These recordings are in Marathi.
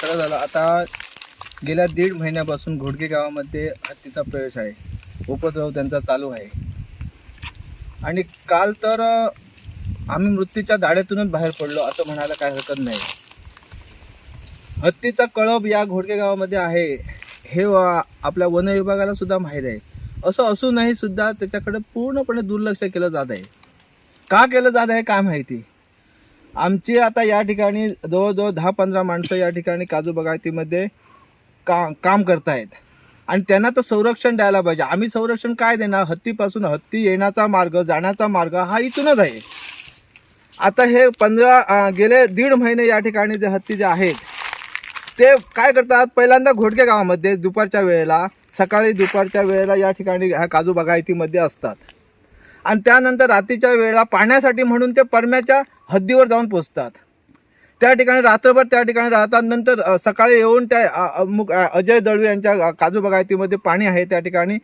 खरं झालं आता गेल्या दीड महिन्यापासून घोडके गावामध्ये हत्तीचा प्रवेश आहे. उपद्रव त्यांचा चालू आहे. आणि काल तर आम्ही मृत्यूच्या दाड्यातूनच बाहेर पडलो असं म्हणायला काय हरकत नाही. हत्तीचा कळप या घोडके गावामध्ये आहे हे आपल्या वन विभागाला सुद्धा माहीत आहे. असं असूनही सुद्धा त्याच्याकडे पूर्णपणे दुर्लक्ष केलं जात आहे. का केलं जात आहे काय माहिती? आमची आता या ठिकाणी जवळजवळ दहा पंधरा माणसं या ठिकाणी काजू बागायतीमध्ये का काम करतायत. आणि त्यांना तर संरक्षण द्यायला पाहिजे. आम्ही संरक्षण काय देणार? हत्तीपासून हत्ती येण्याचा मार्ग जाण्याचा मार्ग हा इथूनच आहे. आता हे पंधरा गेले दीड महिने या ठिकाणी जे हत्ती जे आहेत ते काय करतात? पहिल्यांदा घोडके गावामध्ये दुपारच्या वेळेला सकाळी दुपारच्या वेळेला या ठिकाणी ह्या काजू बागायतीमध्ये असतात. आणि त्यानंतर रात्रीच्या वेळेला पाण्यासाठी म्हणून ते परम्याच्या हद्दीवर जाऊन पोचतात. त्या ठिकाणी रात्रभर त्या ठिकाणी राहतात. नंतर सकाळी येऊन त्या अ, अजय दळवी यांच्या काजू बगायतीमध्ये पाणी आहे. त्या ठिकाणी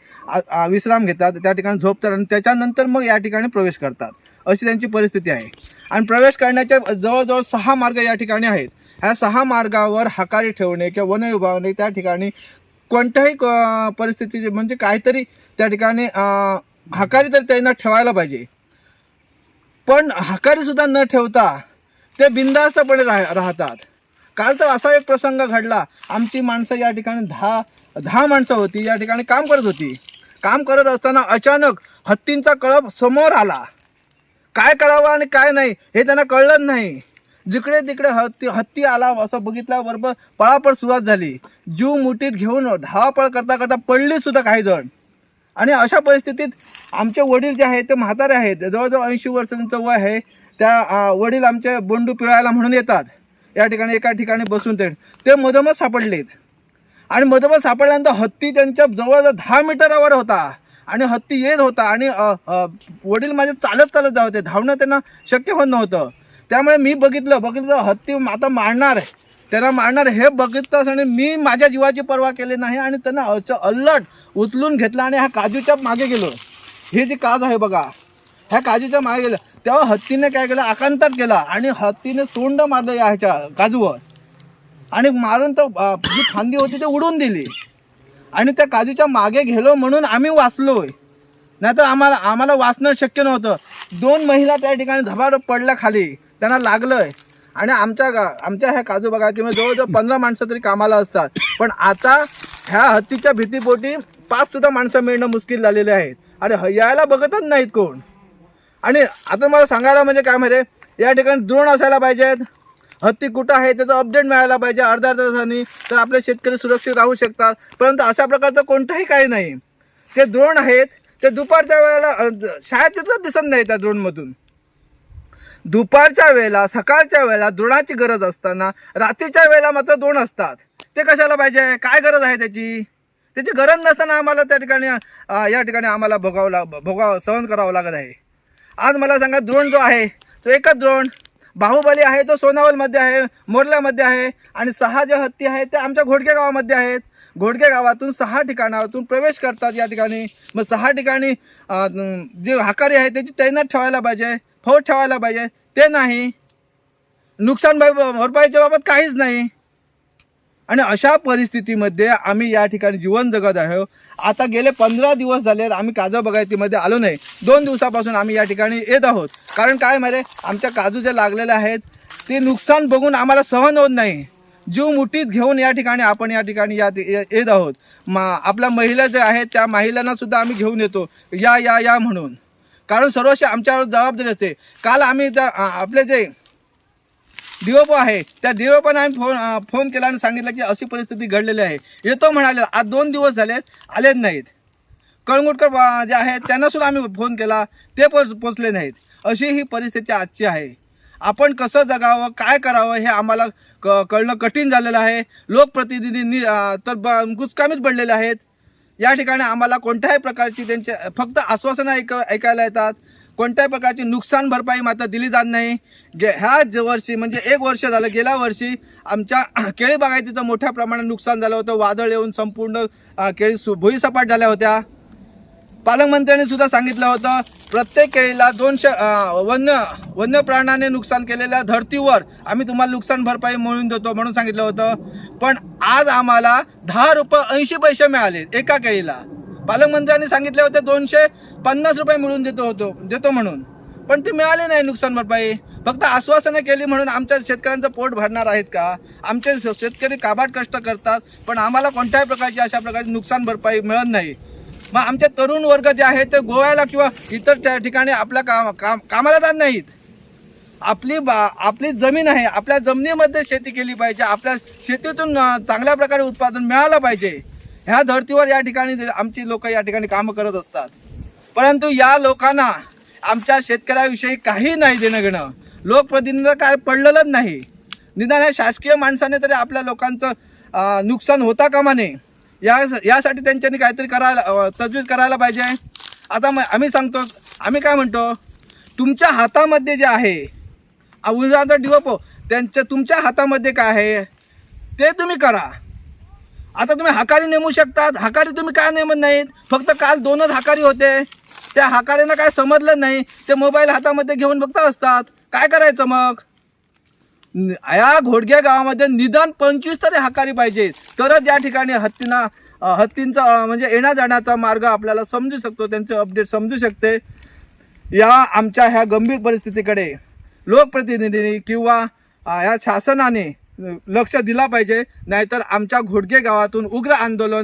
विश्राम घेतात. त्या ठिकाणी झोपतात आणि त्याच्यानंतर मग या ठिकाणी प्रवेश करतात. अशी त्यांची परिस्थिती आहे. आणि प्रवेश करण्याच्या जवळजवळ सहा मार्ग या ठिकाणी आहेत. ह्या सहा मार्गावर हकारी ठेवणे किंवा वन विभागाने त्या ठिकाणी कोणत्याही क- परिस्थितीचे म्हणजे काहीतरी त्या ठिकाणी हकारी तर त्यांना ठेवायला पाहिजे. पण हकारीसुद्धा न ठेवता ते बिंदास्तपणे राह राहतात. काल तर असा एक प्रसंग घडला. आमची माणसं या ठिकाणी दहा दहा माणसं होती या ठिकाणी काम करत होती. काम करत असताना अचानक हत्तींचा कळप समोर आला. काय करावं आणि काय नाही हे त्यांना कळलं नाही. जिकडे तिकडे हत्ती हत्ती आला असं बघितल्याबरोबर पळापळ सुरुवात झाली. जीव मुठीत घेऊन धावापळ करता करता पडली सुद्धा काही जण. आणि अशा परिस्थितीत आमचे वडील जे आहेत ते म्हातारे आहेत. जवळजवळ ऐंशी वर्षांचं वय आहे. त्या वडील आमचे बोंडू पिळायला म्हणून येतात. या ठिकाणी एका ठिकाणी बसून ते. ते मधोमध सापडलेत. आणि मधोमध सापडल्यानंतर हत्ती त्यांच्या जवळजवळ दहा मीटरावर होता. आणि हत्ती येत होता. आणि वडील माझे चालत चालत जात होते. धावणं त्यांना शक्य होत नव्हतं. त्यामुळे मी बघितलं. बघितलं हत्ती आता मारणार आहे. त्यांना मारणार. हे बघितलंच आणि मी माझ्या जीवाची पर्वा केली नाही आणि त्यांना अच अल्लट उचलून घेतला आणि ह्या काजूच्या मागे गेलो. हे जी काज आहे बघा ह्या काजूच्या मागे गेलं. तेव्हा हत्तीने काय केलं? आकांतात केला आणि हत्तीने सोंड मारलं या ह्याच्या काजूवर. आणि मारून तो जी फांदी होती ती उडून दिली. आणि त्या काजूच्या मागे गेलो म्हणून आम्ही वाचलोय. नाहीतर आम्हाला आम्हाला वाचणं शक्य नव्हतं. दोन महिला त्या ठिकाणी धबाड पडल्या खाली. त्यांना लागलंय. आणि आमच्या गा आमच्या ह्या काजू बागायतीमध्ये जवळजवळ पंधरा माणसं तरी कामाला असतात. पण आता ह्या हत्तीच्या भीतीपोटी पाच सुद्धा माणसं मिळणं मुश्किल झालेले आहेत. आणि यायला बघतच नाहीत कोण. आणि आता मला सांगायला म्हणजे काय माहिती या ठिकाणी द्रोण असायला पाहिजेत. हत्ती कुठं आहे त्याचं अपडेट मिळायला पाहिजे अर्ध्या अर्ध्या तासांनी. तर आपले शेतकरी सुरक्षित राहू शकतात. परंतु अशा प्रकारचं कोणतंही काही नाही. ते द्रोण आहेत. ते दुपारच्या वेळेला शाळेत तिथंच दिसत नाही त्या द्रोणमधून. दुपारच्या वेळेला सकाळच्या वेळेला द्रोणाची गरज असताना रात्रीच्या वेळेला मात्र दोन असतात. ते कशाला पाहिजे? काय गरज आहे त्याची? त्याची गरज नसताना आम्हाला त्या ठिकाणी या ठिकाणी आम्हाला भोगावं लाग भोगावं सहन करावं लागत आहे. आज मला सांगा द्रोण जो आहे तो एकच द्रोण. बाहुबली आहे तो सोनावलमध्ये आहे मोरल्यामध्ये आहे आणि सहा जे हत्ती आहेत ते आमच्या घोडके गावामध्ये आहेत. घोडके गावातून सहा ठिकाणातून प्रवेश करतात या ठिकाणी. मग सहा ठिकाणी जे हाकारी आहे त्याची तैनात ठेवायला पाहिजे. फौज ठेवायला पाहिजे. ते नाही. नुकसान भाई भरपाईच्या बाबत काहीच नाही. आणि अशा परिस्थितीमध्ये आम्ही या ठिकाणी जीवन जगत आहो. आता गेले पंधरा दिवस झाले आम्ही काजू बगायतीमध्ये आलो नाही. दोन दिवसापासून आम्ही या ठिकाणी येत आहोत. कारण काय मरे आमच्या काजू जे लागलेल्या आहेत ते नुकसान बघून आम्हाला सहन होत नाही. जीव मुठीत घेऊन या ठिकाणी आपण या ठिकाणी या येत आहोत. मा आपल्या महिला जे आहेत त्या महिलांनासुद्धा आम्ही घेऊन येतो. या या या म्हणून. कारण सर्वशी आमच्यावर जबाबदारी असते. काल आम्ही त्या आपले जे दिवप आहे त्या दिवपाने आम्ही फोन फोन केला आणि सांगितलं की अशी परिस्थिती घडलेली आहे. येतो म्हणाले आज दोन दिवस झालेत आलेच नाहीत. कळंगुटकर जे आहेत त्यांना सुद्धा आम्ही फोन केला ते पोच पोचले नाहीत. अशी ही परिस्थिती आजची आहे. आपण कसं जगावं काय करावं हे आम्हाला क कळणं कठीण झालेलं आहे. लोकप्रतिनिधींनी तर ब गुचकामीच पडलेले आहेत. या ठिकाणी आम्हाला कोणत्याही प्रकारची त्यांचे फक्त आश्वासनं ऐक ऐकायला येतात. कोणत्याही प्रकारची नुकसान भरपाई मात्र दिली जात नाही. गे ह्या ज- वर्षी म्हणजे एक वर्ष झालं गेल्या वर्षी आमच्या केळी बागायतीचं मोठ्या प्रमाणात नुकसान झालं होतं. वादळ येऊन संपूर्ण केळी सु भुईसपाट झाल्या होत्या. पालकमंत्र्यांनी सुद्धा सांगितलं होतं प्रत्येक केळीला दोनशे वन्य वन्य प्राण्याने नुकसान केलेल्या धर्तीवर आम्ही तुम्हाला नुकसान भरपाई म्हणून देतो म्हणून सांगितलं होतं. पण आज आम्हाला दहा रुपये ऐंशी पैसे मिळाले एका केळीला. पालकमंत्र्यांनी सांगितले होते दोनशे पन्नास रुपये मिळून देतो होतो देतो म्हणून. पण ते मिळाले नाही नुकसान भरपाई फक्त आश्वासनं केली म्हणून आमच्या शेतकऱ्यांचं पोट भरणार आहेत का? आमचे शेतकरी काबाट कष्ट करतात पण आम्हाला कोणत्याही प्रकारची अशा प्रकारची नुकसान भरपाई मिळत नाही. मग आमचे तरुण वर्ग जे आहेत ते गोव्याला किंवा इतर त्या ठिकाणी आपल्या काम काम कामाला जात नाहीत. आपली बा आपली जमीन आहे आपल्या जमिनीमध्ये शेती केली पाहिजे आपल्या शेतीतून चांगल्या प्रकारे उत्पादन मिळालं पाहिजे. ह्या धर्तीवर या ठिकाणी आमची लोक या ठिकाणी कामं करत असतात. परंतु या लोकांना आमच्या शेतकऱ्याविषयी काही नाही देणं घेणं. लोकप्रतिनिधी काय पडलेलंच नाही. निदान या शासकीय माणसाने तरी आपल्या लोकांचं नुकसान होता कामा नये. या यासाठी त्यांच्यानी काहीतरी करायला तजवीज करायला पाहिजे. आता मग आम्ही सांगतो आम्ही काय म्हणतो तुमच्या हातामध्ये जे आहे उदाहरणार्थ डिओपो हो. त्यांच्या तुमच्या हातामध्ये काय आहे? ते तुम्ही करा. आता तुम्ही हकारी नेमू शकतात. हकारी तुम्ही काय नेमत नाहीत? फक्त काल दोनच हकारी होते. त्या हकारीनं काय समजलं नाही. ते मोबाईल हातामध्ये घेऊन बघता असतात. काय करायचं मग? या घोडगे गावामध्ये निदान पंचवीस तरी हकारी पाहिजे तरच या ठिकाणी हत्तींना हत्तींचा म्हणजे येण्या जाण्याचा मार्ग आपल्याला समजू शकतो. त्यांचे अपडेट समजू शकते. या आमच्या ह्या गंभीर परिस्थितीकडे. लोकप्रतिनिधींनी किंवा या शासनाने लक्ष दिला पाहिजे नाहीतर आमच्या घोडगे गावातून उग्र आंदोलन